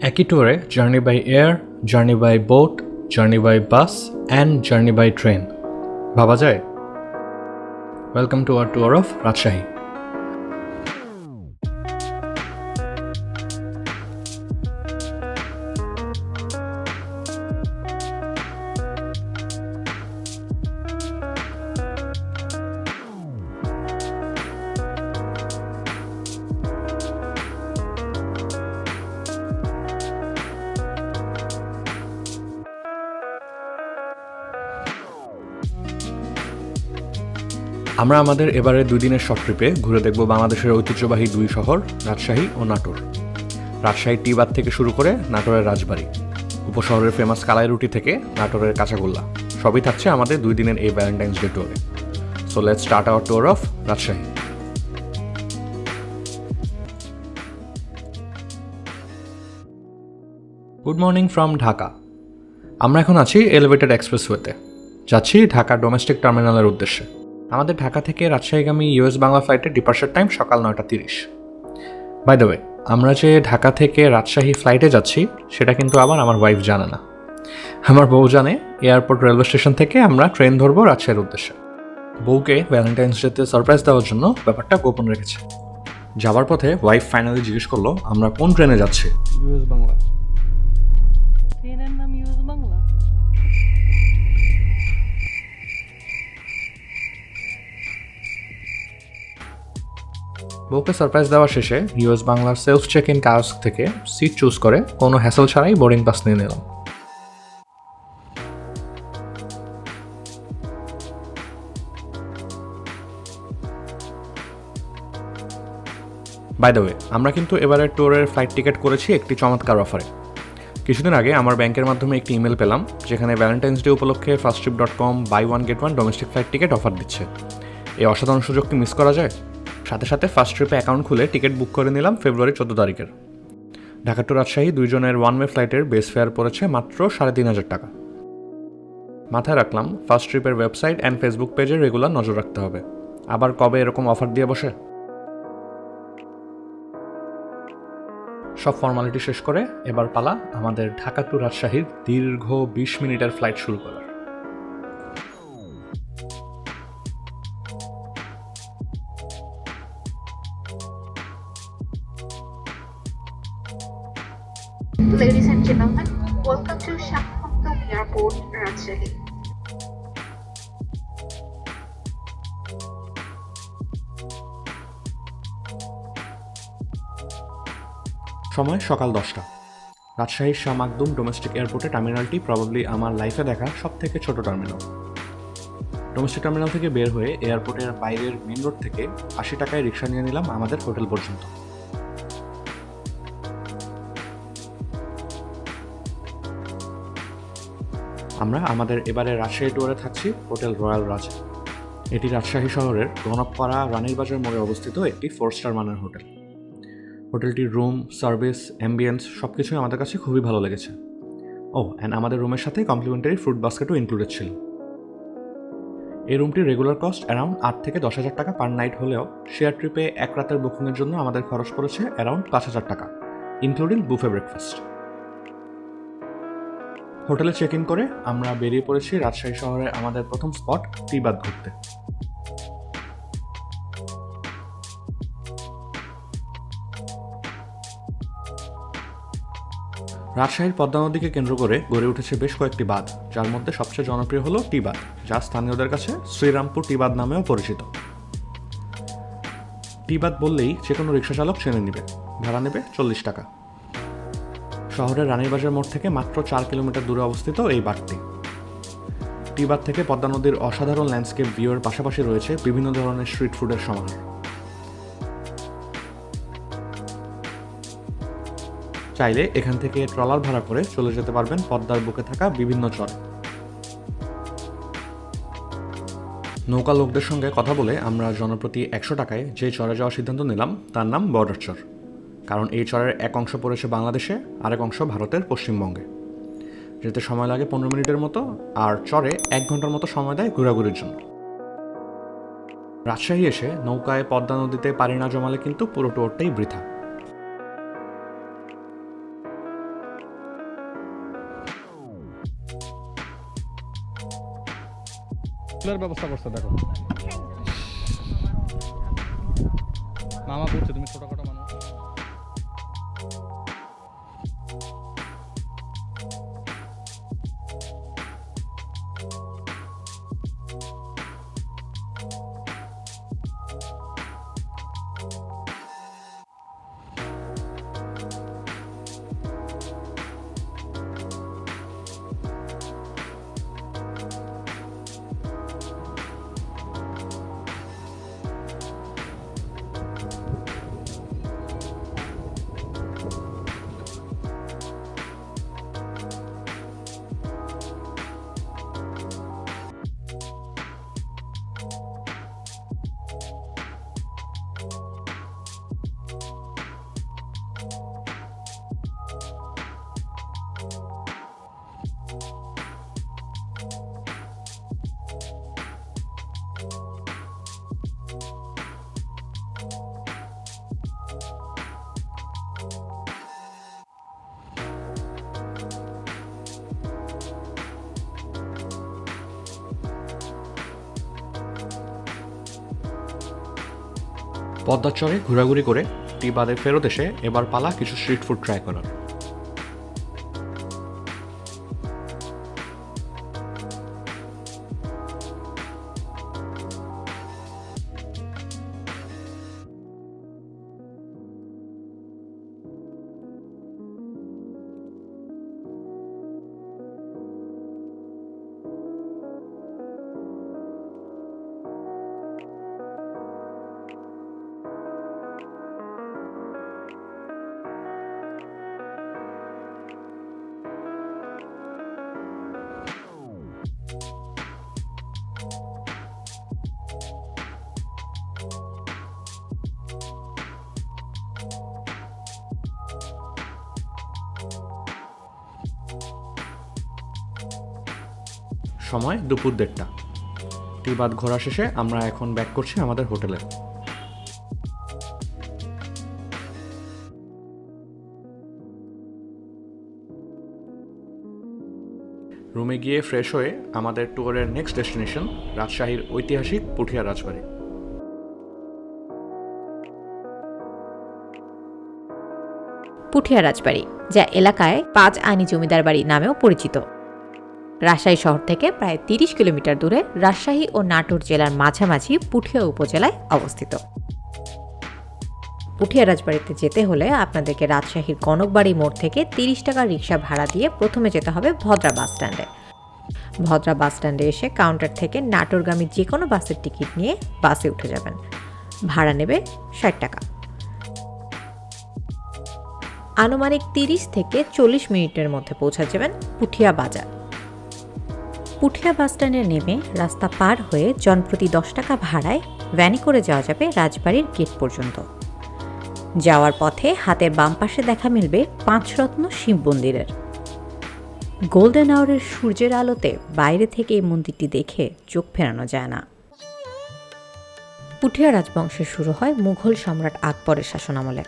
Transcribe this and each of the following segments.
একই ট্যুরে journey by air journey by boat journey by bus and journey by train ভাবা যায়। Welcome to our tour of Rajshahi আমরা আমাদের এবারে দুই দিনের শর্ট ট্রিপে ঘুরে দেখব বাংলাদেশের ঐতিহ্যবাহী দুই শহর, রাজশাহী ও নাটোর। রাজশাহী টিবাদ থেকে শুরু করে নাটোরের রাজবাড়ি, উপশহরের ফেমাস কালাই রুটি থেকে নাটোরের কাঁচাগোল্লা। সবই থাকছে আমাদের দুই দিনের এই ভ্যালেন্টাইন্স ডে ট্যুরে so let's start our tour of Rajshahi. Good morning from Dhaka. আমরা এখন আছি এলিভেটেড এক্সপ্রেসওয়েতে যাচ্ছি ঢাকা ডোমেস্টিক টার্মিনালের উদ্দেশ্যে। আমাদের ঢাকা থেকে রাজশাহীগামী ইউএস বাংলা ফ্লাইটের ডিপার্চার টাইম সকাল নয়টা তিরিশ। বাই দ্য ওয়ে আমরা যে ঢাকা থেকে রাজশাহী ফ্লাইটে যাচ্ছি সেটা কিন্তু আবার আমার ওয়াইফ জানে না। আমার বউ জানে এয়ারপোর্ট রেলওয়ে স্টেশন থেকে আমরা ট্রেন ধরবো রাজশাহীর উদ্দেশ্যে। বউকে ভ্যালেন্টাইন্স ডেতে সারপ্রাইজ দেওয়ার জন্য ব্যাপারটা গোপন রেখেছে। যাওয়ার পথে ওয়াইফ ফাইনালি জিজ্ঞেস করল আমরা কোন ট্রেনে যাচ্ছি? ইউএস বাংলা। ট্রেনের নাম ইউজ বাংলা। বউকে সারপ্রাইজ দেওয়া শেষে ইউএস বাংলার সেলফ চেক ইন কাউস থেকে সিট চুজ করে কোনো হ্যাসেল ছাড়াই বোর্ডিং পাস নিয়ে নিলাম বাই দ্য ওয়ে আমরা কিন্তু এবারে ট্যুরের ফ্লাইট টিকিট করেছি একটি চমৎকার অফারে কিছুদিন আগে আমার ব্যাংকের মাধ্যমে একটি ইমেল পেলাম, যেখানে ভ্যালেন্টাইন্স ডে উপলক্ষে first trip dot com by one gate one domestic flight ticket offer দিচ্ছে। এই অসাধারণ সুযোগ কি মিস করা যায়? সাথে সাথে ফার্স্ট ট্রিপে অ্যাকাউন্ট খুলে টিকিট বুক করে নিলাম ফেব্রুয়ারি চোদ্দ তারিখের। ঢাকা টু রাজশাহী দুইজনের ওয়ান ওয়ে ফ্লাইটের বেস ফেয়ার পড়েছে মাত্র সাড়ে তিন হাজার টাকা। মাথায় রাখলাম ফার্স্ট ট্রিপের ওয়েবসাইট অ্যান্ড ফেসবুক পেজে রেগুলার নজর রাখতে হবে। আবার কবে এরকম অফার দিয়ে বসে? সব ফর্মালিটি শেষ করে এবার পালা আমাদের ঢাকা টু রাজশাহীর দীর্ঘ বিশ মিনিটের ফ্লাইট শুরু করার। Ladies and gentlemen, welcome to Airport, Rajshahi. সময় সকাল দশটা। রাজশাহীর শাহ মাকদুম ডোমেস্টিক এয়ারপোর্টে টার্মিনালটি প্রবাবলি আমার লাইফে দেখা সব থেকে ছোট টার্মিনাল ডোমেস্টিক টার্মিনাল থেকে বের হয়ে এয়ারপোর্টের বাইরের মেন রোড থেকে আশি টাকায় রিক্সা নিয়ে নিলাম আমাদের হোটেল পর্যন্ত। আমরা আমাদের এবারে রাজশাহী টুয়ারে থাকছি হোটেল রয়্যাল রাজা এটি রাজশাহী শহরের গণপাড়া রানীর বাজার মোড়ে অবস্থিত একটি ফোর স্টার মানের হোটেল। হোটেলটির রুম, সার্ভিস অ্যাম্বিয়েন্স সব কিছুই আমাদের কাছে খুবই ভালো লেগেছে। ও অ্যান্ড আমাদের রুমের সাথে কমপ্লিমেন্টারি ফ্রুট বাস্কেটও ইনক্লুডেড ছিল। এই রুমটির রেগুলার কস্ট অ্যারাউন্ড আট থেকে দশ হাজার টাকা পার নাইট হলেও শেয়ার ট্রিপে এক রাতের বুকিংয়ের জন্য আমাদের খরচ পড়েছে অ্যারাউন্ড পাঁচ হাজার টাকা ইনক্লুডিং বুফে ব্রেকফাস্ট হোটেলে চেক ইন করে আমরা বেরিয়ে পড়েছি রাজশাহী শহরে আমাদের প্রথম স্পট টিবাদ ঘুরতে। রাজশাহীর পদ্মা নদীকে কেন্দ্র করে গড়ে উঠেছে বেশ কয়েকটি বাঁধ, যার মধ্যে সবচেয়ে জনপ্রিয় হলো টিবাদ যা স্থানীয়দের কাছে শ্রীরামপুর টিবাদ নামেও পরিচিত। টি টিবাদ বললেই যে কোনো রিক্সা চালক চেনে নেবে, ভাড়া নেবে চল্লিশ টাকা। শহরের রানীবাজার মোড় থেকে মাত্র চার কিলোমিটার দূরে অবস্থিত এই বাঁধটি টিবাদ থেকে পদ্মা নদীর অসাধারণ ল্যান্ডস্কেপ ভিউয়ের পাশাপাশি রয়েছে বিভিন্ন ধরনের স্ট্রিট ফুডের সমাহার। চাইলে এখান থেকে ট্রলার ভাড়া করে চলে যেতে পারবেন পদ্মার বুকে থাকা বিভিন্ন চরে। নৌকা লোকদের সঙ্গে কথা বলে আমরা জনপ্রতি একশো টাকায় যে চরে যাওয়ার সিদ্ধান্ত নিলাম, তার নাম বর্ডার চর। কারণ এই চরের এক অংশ পড়েছে বাংলাদেশে, আরেক অংশ ভারতের পশ্চিমবঙ্গে। যেতে সময় লাগে পনেরো মিনিটের মতো, আর চরে এক ঘণ্টার মতো সময় দেয় ঘোরাঘুরির জন্য। রাজশাহী এসে নৌকায় পদ্মা নদীতে পারি না জমালে কিন্তু পুরো টোয়ারটাই বৃথা। ব্যবস্থা করছে, দেখো। মামা করছে, তুমি ছোট পদ্মার চরে ঘোরাঘুরি করে টি বাদে ফেরত এসে এবার পালা কিছু স্ট্রিট ফুড ট্রাই করার সময় দুপুর দেড়টা। টি বাদ ঘোরা শেষে আমরা এখন ব্যাক করছি আমাদের হোটেলে। রুমে গিয়ে ফ্রেশ হয়ে আমাদের ট্যুরের নেক্সট ডেস্টিনেশন রাজশাহীর ঐতিহাসিক পুঠিয়া রাজবাড়ি। পুঠিয়া রাজবাড়ি, যা এলাকায় পাঁচ আনি জমিদার বাড়ি নামেও পরিচিত। রাজশাহী শহর থেকে প্রায় তিরিশ কিলোমিটার দূরে রাজশাহী ও নাটোর জেলার মাঝামাঝি পুঠিয়া উপজেলায় অবস্থিত। পুঠিয়া রাজবাড়িতে যেতে হলে আপনাদেরকে রাজশাহীর কনকবাড়ি মোড় থেকে তিরিশ টাকা রিক্সা ভাড়া দিয়ে প্রথমে যেতে হবে ভদ্রা বাস স্ট্যান্ডে। ভদ্রা বাস স্ট্যান্ডে এসে কাউন্টার থেকে নাটোরগামী যে কোনো বাসের টিকিট নিয়ে বাসে উঠে যাবেন। ভাড়া নেবে ষাট টাকা। আনুমানিক তিরিশ থেকে চল্লিশ মিনিটের মধ্যে পৌঁছা যাবেন পুঠিয়া বাজার। পুঠিয়া বাস স্ট্যান্ডে নেমে রাস্তা পার হয়ে জনপ্রতি দশ টাকা ভাড়ায় ভ্যানে করে যাওয়া যাবে রাজবাড়ির গেট পর্যন্ত। যাওয়ার পথে হাতের বাম পাশে দেখা মিলবে পাঁচরত্ন শিব মন্দিরের। গোল্ডেন আওয়ারের সূর্যের আলোতে বাইরে থেকে এই মন্দিরটি দেখে চোখ ফেরানো যায় না। পুঠিয়া রাজবংশের শুরু হয় মুঘল সম্রাট আকবরের শাসনামলে।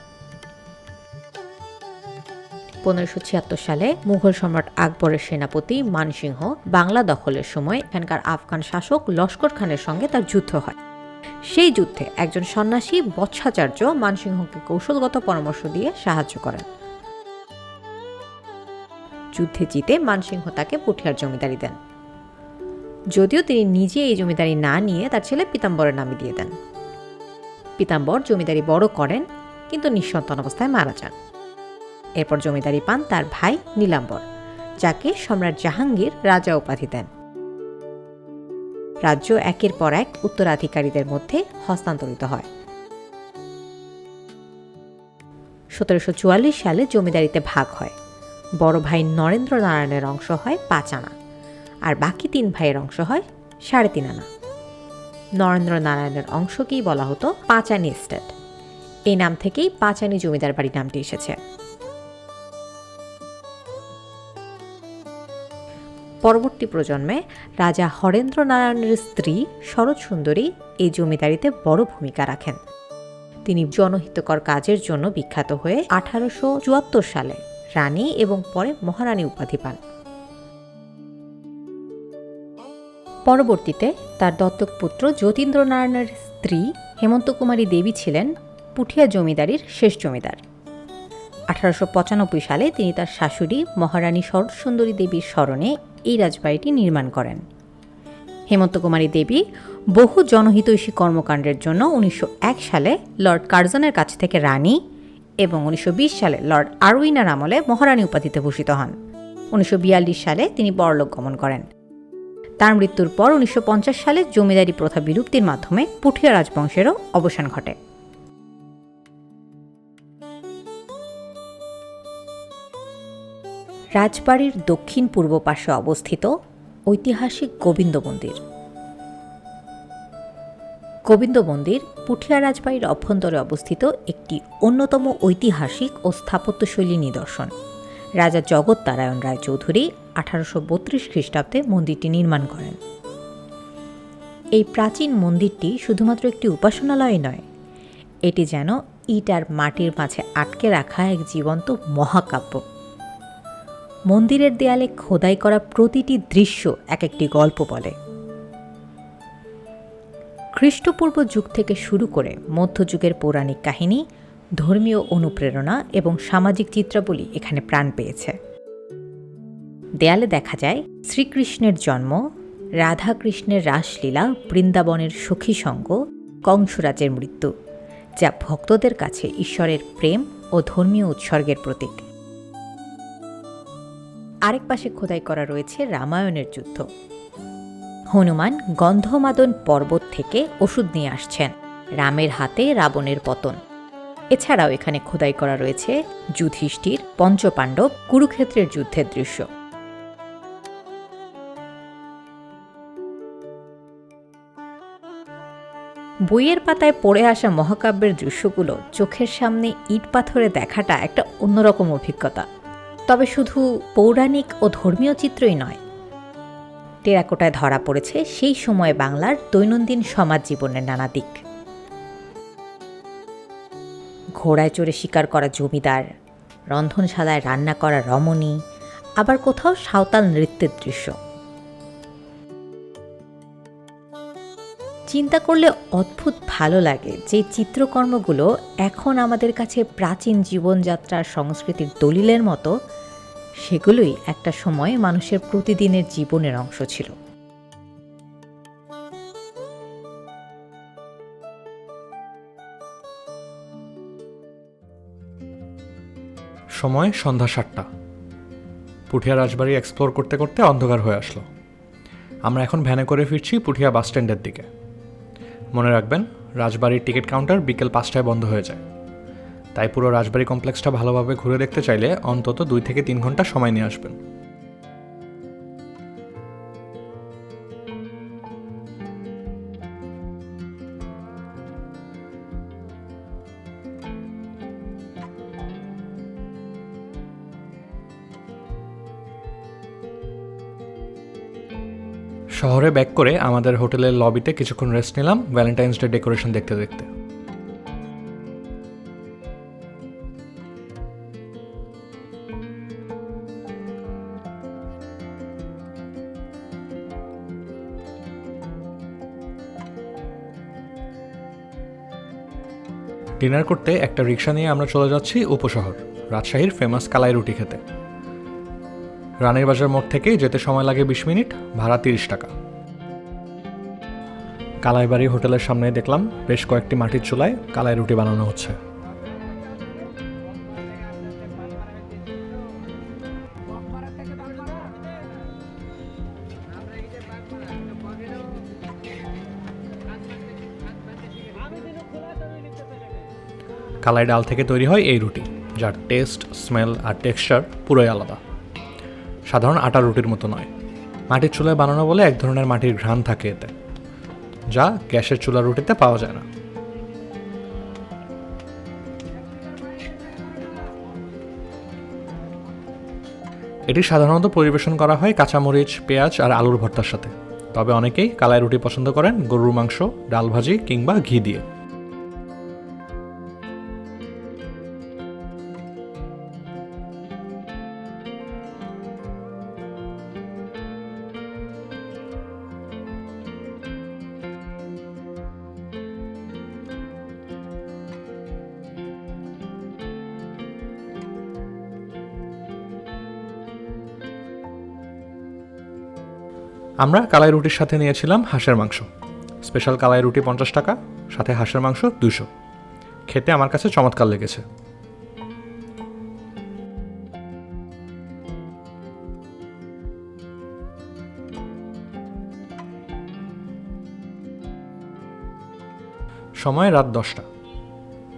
পনেরোশো ছিয়াত্তর সালে মুঘল সম্রাট আকবরের সেনাপতি মানসিংহ বাংলা দখলের সময় এখানকার আফগান শাসক লস্কর খানের সঙ্গে তার যুদ্ধ হয়। সেই যুদ্ধে একজন সন্ন্যাসী বৎসাচার্য মানসিংহকে কৌশলগত পরামর্শ দিয়ে সাহায্য করেন। যুদ্ধে জিতে মানসিংহ তাকে পুঠিয়ার জমিদারি দেন। যদিও তিনি নিজে এই জমিদারি না নিয়ে তার ছেলে পিতাম্বরের নামে দিয়ে দেন। পিতাম্বর জমিদারি বড় করেন, কিন্তু নিঃসন্তান অবস্থায় মারা যান। এরপর জমিদারি পান তার ভাই নীলাম্বর, যাকে সম্রাট জাহাঙ্গীর রাজা উপাধি দেন। রাজ্য একের পর এক উত্তরাধিকারীদের মধ্যে হস্তান্তরিত হয়। সতেরোশো চুয়াল্লিশ সালে জমিদারিতে ভাগ হয়। বড় ভাই নরেন্দ্র নারায়ণের অংশ হয় পাঁচ আনা, আর বাকি তিন ভাইয়ের অংশ হয় সাড়ে তিন আনা। নরেন্দ্র নারায়ণের অংশকেই বলা হতো পাঁচানি এস্টেট। এই নাম থেকেই পাঁচানি জমিদার বাড়ি নামটি এসেছে। পরবর্তী প্রজন্মে রাজা হরেন্দ্র নারায়ণের স্ত্রী শরৎ সুন্দরী এই জমিদারিতে বড় ভূমিকা রাখেন। তিনি জনহিতকর কাজের জন্য বিখ্যাত হয়ে আঠারোশো চুয়াত্তর সালে রানী এবং পরে মহারানী উপাধি পান। পরবর্তীতে তার দত্তক পুত্র যতীন্দ্রনারায়ণের স্ত্রী হেমন্ত কুমারী দেবী ছিলেন পুঠিয়া জমিদারির শেষ জমিদার। আঠারোশো পঁচানব্বই সালে তিনি তার শাশুড়ি মহারানী শরৎসুন্দরী দেবীর স্মরণে এই রাজবাড়িটি নির্মাণ করেন। হেমন্ত কুমারী দেবী বহু জনহিতৈষী কর্মকাণ্ডের জন্য উনিশশো এক সালে লর্ড কার্জনের কাছ থেকে রানী এবং উনিশশো বিশ সালে লর্ড আরউইনার আমলে মহারানী উপাধিতে ভূষিত হন। উনিশশো বিয়াল্লিশ সালে তিনি পরলোক গমন করেন। তার মৃত্যুর পর উনিশশো পঞ্চাশ সালে জমিদারি প্রথা বিলুপ্তির মাধ্যমে পুঠিয়া রাজবংশেরও অবসান ঘটে। রাজবাড়ির দক্ষিণ পূর্ব পাশে অবস্থিত ঐতিহাসিক গোবিন্দ মন্দির। গোবিন্দ মন্দির পুঠিয়া রাজবাড়ির অভ্যন্তরে অবস্থিত একটি অন্যতম ঐতিহাসিক ও স্থাপত্যশৈলী নিদর্শন। রাজা জগৎ নারায়ণ রায় চৌধুরী আঠারোশো বত্রিশ খ্রিস্টাব্দে মন্দিরটি নির্মাণ করেন। এই প্রাচীন মন্দিরটি শুধুমাত্র একটি উপাসনালয় নয়, এটি যেন ইট আর মাটির মাঝে আটকে রাখা এক জীবন্ত মহাকাব্য। মন্দিরের দেয়ালে খোদাই করা প্রতিটি দৃশ্য এক একটি গল্প বলে। খ্রিস্টপূর্ব যুগ থেকে শুরু করে মধ্যযুগের পৌরাণিক কাহিনী, ধর্মীয় অনুপ্রেরণা এবং সামাজিক চিত্রাবলী এখানে প্রাণ পেয়েছে। দেয়ালে দেখা যায় শ্রীকৃষ্ণের জন্ম, রাধাকৃষ্ণের রাসলীলা, বৃন্দাবনের সখী সঙ্গ, কংসরাজের মৃত্যু, যা ভক্তদের কাছে ঈশ্বরের প্রেম ও ধর্মীয় উৎসর্গের প্রতীক। আরেক পাশে খোদাই করা রয়েছে রামায়ণের যুদ্ধ। হনুমান গন্ধমাদন পর্বত থেকে ওষুধ নিয়ে আসছেন, রামের হাতে রাবণের পতন। এছাড়াও এখানে খোদাই করা রয়েছে যুধিষ্ঠির, পঞ্চপাণ্ডব, কুরুক্ষেত্রের যুদ্ধের দৃশ্য। বইয়ের পাতায় পড়ে আসা মহাকাব্যের দৃশ্যগুলো চোখের সামনে ইট পাথরে দেখাটা একটা অন্যরকম অভিজ্ঞতা। তবে শুধু পৌরাণিক ও ধর্মীয় চিত্রই নয়। টেরাকোটায় ধরা পড়েছে সেই সময়ে বাংলার দৈনন্দিন সমাজ জীবনের নানা দিক। ঘোড়ায় চড়ে শিকার করা জমিদার, রন্ধনশালায় রান্না করা রমণী, আবার কোথাও সাঁওতাল নৃত্যের দৃশ্য। চিন্তা করলে অদ্ভুত ভালো লাগে যে চিত্রকর্মগুলো এখন আমাদের কাছে প্রাচীন জীবনযাত্রার সংস্কৃতির দলিলের মতো সেগুলোই একটা সময় মানুষের প্রতিদিনের জীবনের অংশ ছিল। সময় সন্ধ্যা সাতটা। পুঠিয়া রাজবাড়ি এক্সপ্লোর করতে করতে অন্ধকার হয়ে আসলো। আমরা এখন ভ্যানে করে ফিরছি পুঠিয়া বাস স্ট্যান্ডের দিকে। মনে রাখবেন, রাজবাড়ির টিকিট কাউন্টার বিকেল পাঁচটায় বন্ধ হয়ে যায়। তাই পুরো রাজবাড়ি কমপ্লেক্সটা ভালোভাবে ঘুরে দেখতে চাইলে অন্তত দুই থেকে তিন ঘণ্টা সময় নিয়ে আসবেন। শহরে ব্যাক করে আমাদের হোটেলের লবিতে কিছুক্ষণ রেস্ট নিলাম ভ্যালেন্টাইন্স ডে ডেকোরেশন দেখতে দেখতে। ডিনার করতে একটা রিক্সা নিয়ে আমরা চলে যাচ্ছি উপশহর, রাজশাহীর ফেমাস কালাই রুটি খেতে। রানের বাজার মোড় থেকে যেতে সময় লাগে বিশ মিনিট, ভাড়া তিরিশ টাকা। কালাইবাড়ি হোটেলের সামনে দেখলাম বেশ কয়েকটি মাটির চুলায় কালাই রুটি বানানো হচ্ছে। কালাই ডাল থেকে তৈরি হয় এই রুটি, যার টেস্ট স্মেল আর টেক্সচার পুরোই আলাদা। সাধারণ আটা রুটির মতো নয়। মাটির চুলায় বানানো বলে এক ধরনের মাটির ঘ্রাণ থাকে এতে, যা গ্যাসের চুলা রুটিতে পাওয়া যায় না। এটি সাধারণত পরিবেশন করা হয় কাঁচামরিচ, পেঁয়াজ আর আলুর ভর্তার সাথে। তবে অনেকেই কালাই রুটি পছন্দ করেন গরুর মাংস, ডাল ভাজি কিংবা ঘি দিয়ে। আমরা কালাই রুটির সাথে নিয়েছিলাম হাঁসের মাংস। স্পেশাল কালাই রুটি পঞ্চাশ টাকা, সাথে হাঁসের মাংস দুশো। খেতে আমার কাছে চমৎকার লেগেছে। সময় রাত দশটা।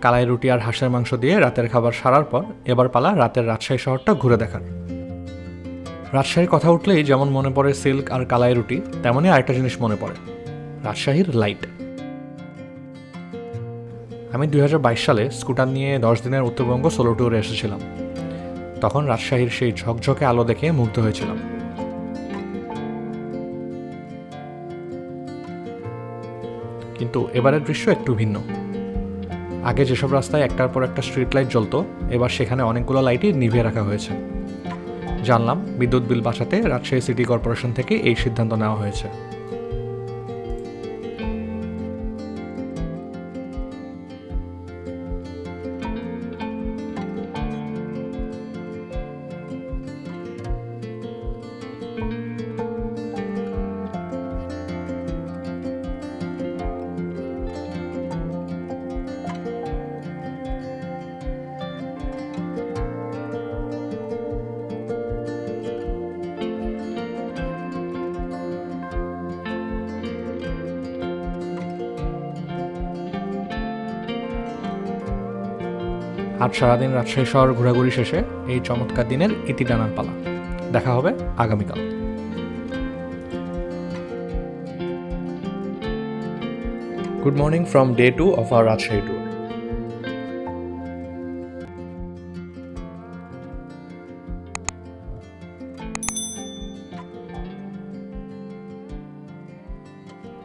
কালাই রুটি আর হাঁসের মাংস দিয়ে রাতের খাবার সারার পর এবার পালা রাতের রাজশাহী শহরটা ঘুরে দেখার। রাজশাহীর কথা উঠলেই যেমন মনে পড়ে সিল্ক আর কালাই রুটি, তেমনই আরেকটা জিনিস মনে পড়ে, রাজশাহীর লাইট। আমি দুই হাজার বাইশ সালে স্কুটার নিয়ে দশ দিনের উত্তরবঙ্গ সোলো ট্যুরে এসেছিলাম। তখন রাজশাহীর সেই ঝকঝকে আলো দেখে মুগ্ধ হয়েছিলাম। কিন্তু এবারের দৃশ্য একটু ভিন্ন। আগে যেসব রাস্তায় একটার পর একটা স্ট্রিট লাইট জ্বলতো, এবার সেখানে অনেকগুলো লাইটই নিভিয়ে রাখা হয়েছে। জানলাম বিদ্যুৎ বিল বাঁচাতে রাজশাহী সিটি কর্পোরেশন থেকে এই সিদ্ধান্ত নেওয়া হয়েছে। আজ সারাদিন রাজশাহী শহর ঘোরাঘুরি শেষে এই চমৎকার দিনের ইতি টানার পালা। দেখা হবে আগামীকাল। Good morning from day two of our Rajshahi tour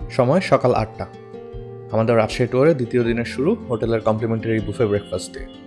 সময় সকাল আটটা। আমাদের রাজশাহী ট্যুরের দ্বিতীয় দিনের শুরু হোটেলের কমপ্লিমেন্টারি বুফে ব্রেকফাস্ট দিয়ে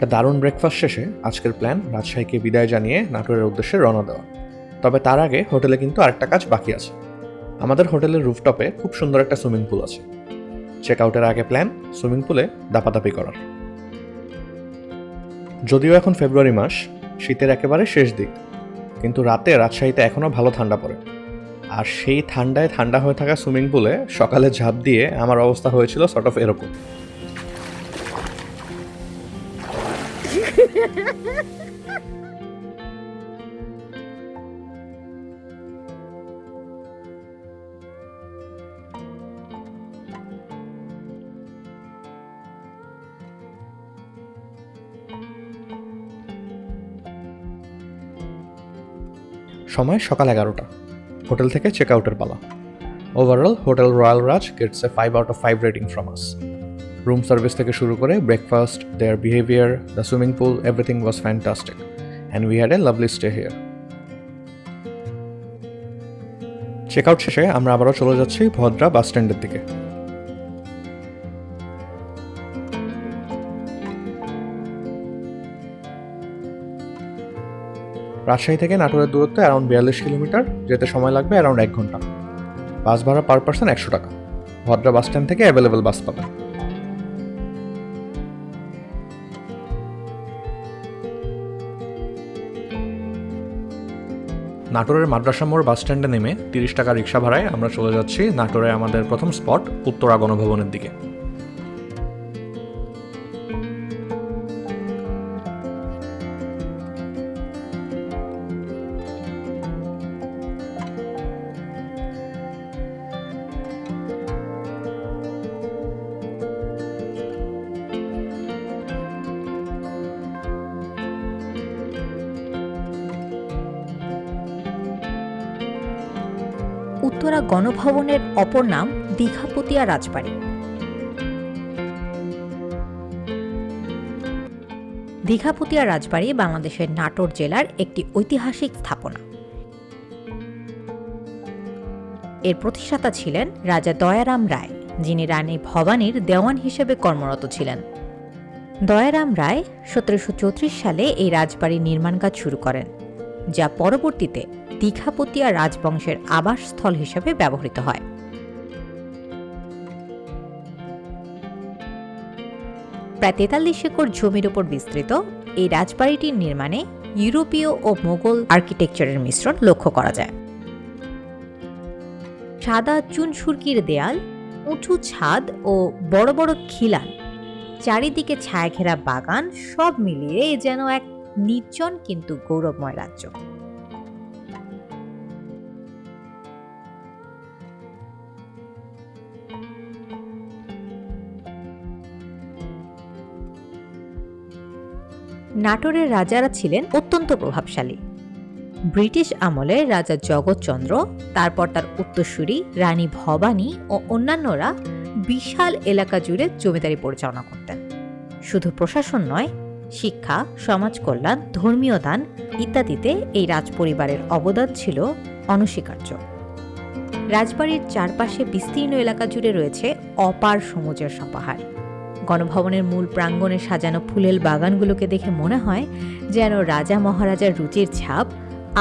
একটা দারুণ ব্রেকফাস্ট শেষে আজকের প্ল্যান রাজশাহীকে বিদায় জানিয়ে নাটোরের উদ্দেশ্যে রওনা দেওয়া। তবে তার আগে হোটেলে কিন্তু আরেকটা কাজ বাকি আছে। আমাদের হোটেলের রুফটপে খুব সুন্দর একটা সুইমিং পুল আছে। চেক আউটের আগে প্ল্যান সুইমিং পুলে দাপাদাপি করার। যদিও এখন ফেব্রুয়ারি মাস, শীতের একেবারে শেষ দিক, কিন্তু রাতে রাজশাহীতে এখনও ভালো ঠান্ডা পড়ে। আর সেই ঠান্ডায় ঠান্ডা হয়ে থাকা সুইমিং পুলে সকালে ঝাঁপ দিয়ে আমার অবস্থা হয়েছিল সর্ট অফ এরকম। সময় সকাল এগারোটা। হোটেল থেকে চেক আউটের পালা। Overall hotel royal Raj gets a five out of five rating from us room service থেকে শুরু করে breakfast their behaviour the swimming pool everything was fantastic and we had a lovely stay here check out শেষে আমরা আবারও চলে যাচ্ছি ভদ্রা বাস স্ট্যান্ডের দিকে। রাজশাহী থেকে নাটোরের দূরত্ব অ্যারাউন্ড বিয়াল্লিশ কিলোমিটার, যেতে সময় লাগবে অ্যারাউন্ড এক ঘণ্টা। বাস ভাড়া পার পার্সন একশো টাকা। ভদ্রা বাস স্ট্যান্ড থেকে অ্যাভেলেবেল বাস পাবেন। নাটোরের মাদ্রাসা মোড় বাস স্ট্যান্ডে নেমে তিরিশ টাকা রিক্সা ভাড়ায় আমরা চলে যাচ্ছি নাটোরে আমাদের প্রথম স্পট উত্তরা গণভবনের দিকে। উত্তরা গণভবনের অপর নাম দীঘাপতিয়া রাজবাড়ি। দীঘাপতিয়া রাজবাড়ি বাংলাদেশের নাটোর জেলার একটি ঐতিহাসিক স্থাপনা। এর প্রতিষ্ঠাতা ছিলেন রাজা দয়ারাম রায়, যিনি রানী ভবানীর দেওয়ান হিসেবে কর্মরত ছিলেন। দয়ারাম রায় সতেরোশো চৌত্রিশ সালে এই রাজবাড়ির নির্মাণ কাজ শুরু করেন, যা পরবর্তীতে দীঘাপতিয়া রাজবংশের আবাসস্থল হিসেবে ব্যবহৃত হয়। প্রায় তেতাল্লিশ একর জমির উপর বিস্তৃত এই রাজবাড়িটির নির্মাণে ইউরোপীয় ও মোগল আর্কিটেকচারের মিশ্রণ লক্ষ্য করা যায়। সাদা চুন সুরকির দেয়াল, উঁচু ছাদ ও বড় বড় খিলান, চারিদিকে ছায়া ঘেরা বাগান সব মিলিয়ে যেন এক নির্জন কিন্তু গৌরবময় রাজ্য। নাটোরের রাজারা ছিলেন অত্যন্ত প্রভাবশালী। ব্রিটিশ আমলে রাজা জগৎচন্দ্র, তারপর তার উত্তরসূরি রানী ভবানী ও অন্যান্যরা বিশাল এলাকা জুড়ে জমিদারি পরিচালনা করতেন। শুধু প্রশাসন নয়, শিক্ষা, সমাজ কল্যাণ, ধর্মীয় দান ইত্যাদিতে এই রাজপরিবারের অবদান ছিল অনস্বীকার্য। রাজবাড়ির চারপাশে বিস্তীর্ণ এলাকা জুড়ে রয়েছে অপার সমুদ্রের সপাহার। গণভবনের মূল প্রাঙ্গণে সাজানো ফুলের বাগানগুলোকে দেখে মনে হয় যেন রাজা মহারাজার রুচির ছাপ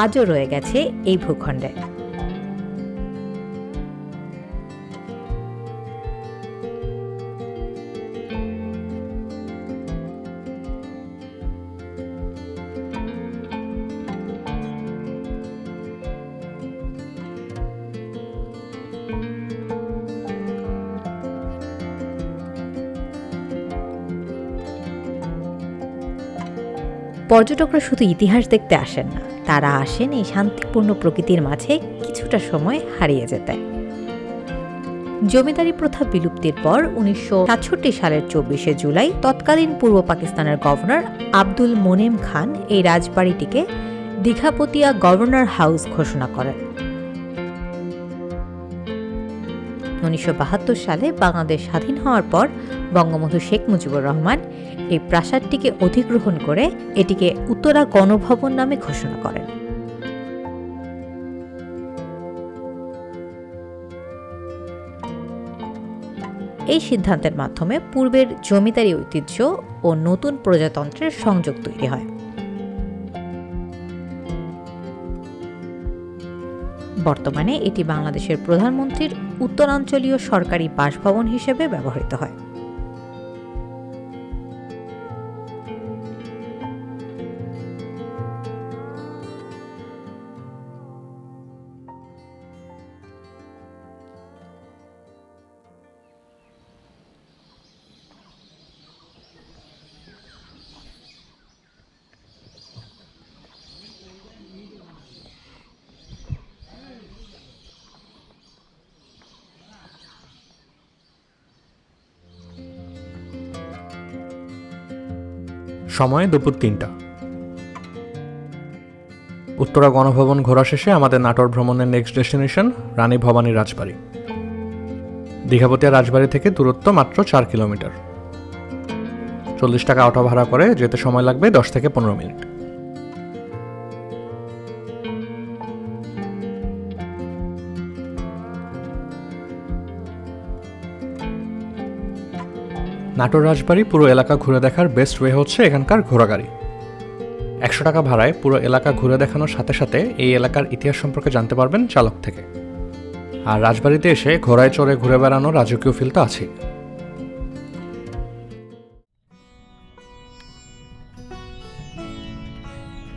আজও রয়ে গেছে এই ভূখণ্ডে। পর্যটকরা শুধু ইতিহাস দেখতে আসেন না, তারা আসেন এই শান্তিপূর্ণ প্রকৃতির মাঝে কিছুটা সময় হারিয়ে যেতে। জমিদারি প্রথা বিলুপ্তির পর উনিশশো সাতষট্টি সালের চব্বিশে জুলাই তৎকালীন পূর্ব পাকিস্তানের গভর্নর আব্দুল মোনেম খান এই রাজবাড়িটিকে দীঘাপতিয়া গভর্নর হাউস ঘোষণা করেন। উনিশশো বাহাত্তর সালে বাংলাদেশ স্বাধীন হওয়ার পর বঙ্গবন্ধু শেখ মুজিবুর রহমান এই প্রাসাদটিকে অধিগ্রহণ করে এটিকে উত্তরা গণভবন নামে ঘোষণা করেন। এই সিদ্ধান্তের মাধ্যমে পূর্বের জমিদারি ঐতিহ্য ও নতুন প্রজাতন্ত্রের সংযোগ তৈরি হয়। বর্তমানে এটি বাংলাদেশের প্রধানমন্ত্রীর উত্তরাঞ্চলীয় সরকারি বাসভবন হিসেবে ব্যবহৃত হয়। সময় দুপুর তিনটা। উত্তরা গণভবন ঘোরা শেষে আমাদের নাটোর ভ্রমণের নেক্সট ডেস্টিনেশন রানী ভবানী রাজবাড়ি। দীঘাপতিয়া রাজবাড়ি থেকে দূরত্ব মাত্র চার কিলোমিটার। চল্লিশ টাকা অটো ভাড়া করে যেতে সময় লাগবে দশ থেকে পনেরো মিনিট। নাটোর রাজবাড়ি পুরো এলাকা ঘুরে দেখার বেস্ট ওয়ে হচ্ছে এখানকার ঘোড়াগাড়ি। একশো টাকা ভাড়ায় পুরো এলাকা ঘুরে দেখানোর সাথে সাথে এই এলাকার ইতিহাস সম্পর্কে জানতে পারবেন চালক থেকে। আর রাজবাড়িতে এসে ঘোড়ায় চড়ে ঘুরে বেড়ানোর রাজকীয় ফিল তো আছেই।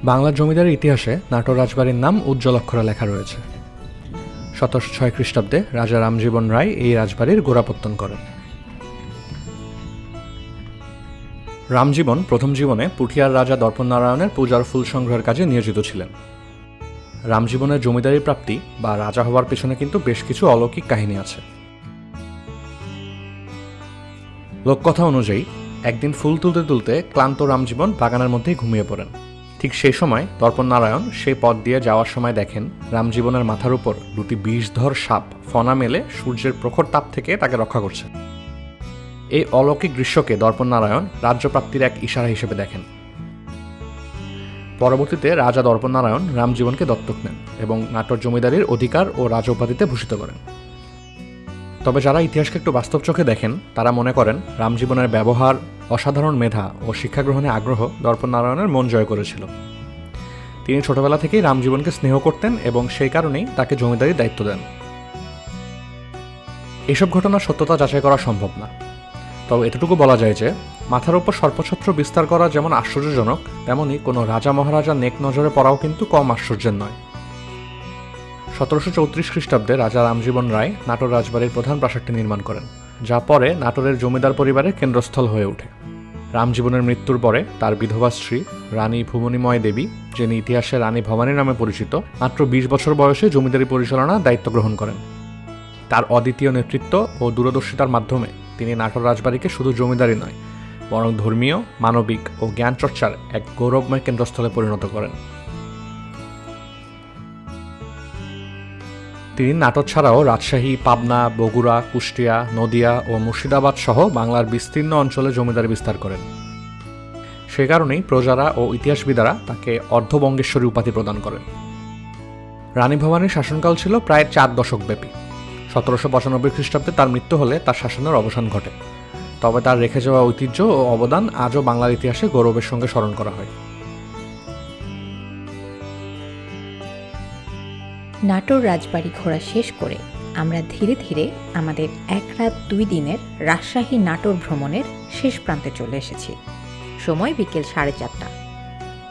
বাংলার জমিদারের ইতিহাসে নাটোর রাজবাড়ির নাম উজ্জ্বল অক্ষরে লেখা রয়েছে। সতেরোশো ছয় খ্রিস্টাব্দে রাজা রামজীবন রায় এই রাজবাড়ির গোড়াপত্তন করেন। রামজীবন প্রথম জীবনে পুঠিয়ার রাজা দর্পণনারায়ণের পূজার ফুল সংগ্রহের কাজে নিয়োজিত ছিলেন। রামজীবনের জমিদারি প্রাপ্তি বা রাজা হওয়ার পেছনে কিন্তু বেশ কিছু অলৌকিক কাহিনী আছে। লোককথা অনুযায়ী, একদিন ফুল তুলতে তুলতে ক্লান্ত রামজীবন বাগানের মধ্যেই ঘুমিয়ে পড়েন। ঠিক সেই সময় দর্পণ নারায়ণ সেই পথ দিয়ে যাওয়ার সময় দেখেন রামজীবনের মাথার উপর দুটি বিষধর সাপ ফনা মেলে সূর্যের প্রখর তাপ থেকে তাকে রক্ষা করছে। এই অলৌকিক দৃশ্যকে দর্পণ নারায়ণ রাজ্যপ্রাপ্তির এক ইশারা হিসেবে দেখেন। পরবর্তীতে রাজা দর্পণ নারায়ণ রামজীবনকে দত্তক নেন এবং নাটোর জমিদারির অধিকার ও রাজ উপাধিতে ভূষিত করেন। তবে যারা ইতিহাসকে একটু বাস্তব চোখে দেখেন, তারা মনে করেন রামজীবনের ব্যবহার অসাধারণ মেধা ও শিক্ষা গ্রহণে আগ্রহ দর্পণ নারায়ণের মন জয় করেছিল। তিনি ছোটবেলা থেকেই রামজীবনকে স্নেহ করতেন এবং সেই কারণেই তাকে জমিদারির দায়িত্ব দেন। এসব ঘটনার সত্যতা যাচাই করা সম্ভব না। তবে এতটুকু বলা যায় যে, মাথার উপর সর্পছত্র বিস্তার করা যেমন আশ্চর্যজনক তেমনই কোনো রাজা মহারাজা নেক নজরে পড়াও কিন্তু কম আশ্চর্যের নয়। সতেরোশো চৌত্রিশ খ্রিস্টাব্দে রাজা রামজীবন রায় নাটোর রাজবাড়ির প্রধান প্রাসাদটি নির্মাণ করেন, যা পরে নাটোরের জমিদার পরিবারের কেন্দ্রস্থল হয়ে ওঠে। রামজীবনের মৃত্যুর পরে তার বিধবা স্ত্রী, রানী ভুবনীময় দেবী, যিনি ইতিহাসে রানী ভবানী নামে পরিচিত, মাত্র বিশ বছর বয়সে জমিদারি পরিচালনা দায়িত্ব গ্রহণ করেন। তার অদ্বিতীয় নেতৃত্ব ও দূরদর্শিতার মাধ্যমে তিনি নাটোর রাজবাড়িকে শুধু জমিদারি নয়, বরং ধর্মীয়, মানবিক ও জ্ঞান চর্চার এক গৌরবময় কেন্দ্রস্থলে পরিণত করেন। তিনি নাটক ছাড়াও রাজশাহী, পাবনা, বগুড়া, কুষ্টিয়া, নদিয়া ও মুর্শিদাবাদ সহ বাংলার বিস্তীর্ণ অঞ্চলে জমিদারি বিস্তার করেন। সে কারণেই প্রজারা ও ইতিহাসবিদারা তাকে অর্ধবঙ্গেশ্বরী উপাধি প্রদান করেন। রানী ভবানীর শাসনকাল ছিল প্রায় চার দশক ব্যাপী সতেরোশো পঁচানব্বই খ্রিস্টাব্দে তার মৃত্যু হলে তার শাসনের অবসান ঘটে। তবে তার রেখে যাওয়া ঐতিহ্য ও অবদান আজও বাংলার ইতিহাসে গৌরবের সঙ্গে স্মরণ করা হয়। নাটোর রাজবাড়ি ঘোরা শেষ করে আমরা ধীরে ধীরে আমাদের এক রাত দুই দিনের রাজশাহী নাটোর ভ্রমণের শেষ প্রান্তে চলে এসেছি। সময় বিকেল সাড়ে চারটা।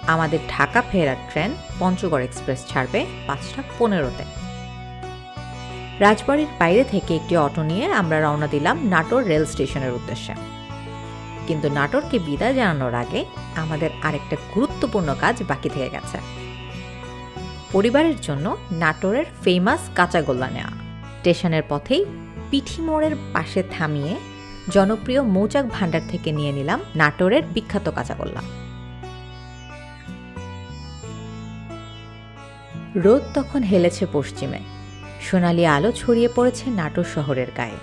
আমাদের ঢাকা ফেরার ট্রেন পঞ্চগড় এক্সপ্রেস ছাড়বে পাঁচটা পনেরোতে। রাজবাড়ির বাইরে থেকে একটি অটো নিয়ে আমরা রওনা দিলাম নাটোর রেল স্টেশনের উদ্দেশ্যে। কিন্তু নাটোরকে বিদায় জানানোর আগে আমাদের আরেকটা গুরুত্বপূর্ণ কাজ বাকি থেকে গেছে। পরিবারের জন্য নাটোরের ফেমাস কাঁচাগোল্লা নেওয়া। স্টেশনের পথেই পিঠি মোড়ের পাশে থামিয়ে জনপ্রিয় মৌচাক ভাণ্ডার থেকে নিয়ে নিলাম নাটোরের বিখ্যাত কাঁচাগোল্লা। রোদ তখন হেলেছে পশ্চিমে। সোনালি আলো ছড়িয়ে পড়েছে নাটোর শহরের গায়ে।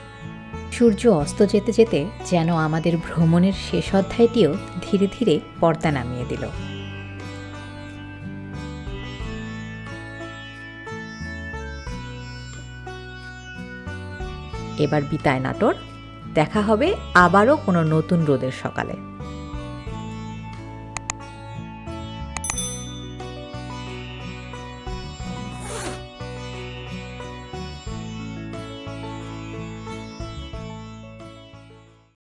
সূর্য অস্ত যেতে যেতে যেন আমাদের ভ্রমণের শেষ অধ্যায়টিও ধীরে ধীরে পর্দা নামিয়ে দিল। এবার বিতায় নাটোর। দেখা হবে আবারও কোনো নতুন রোদের সকালে।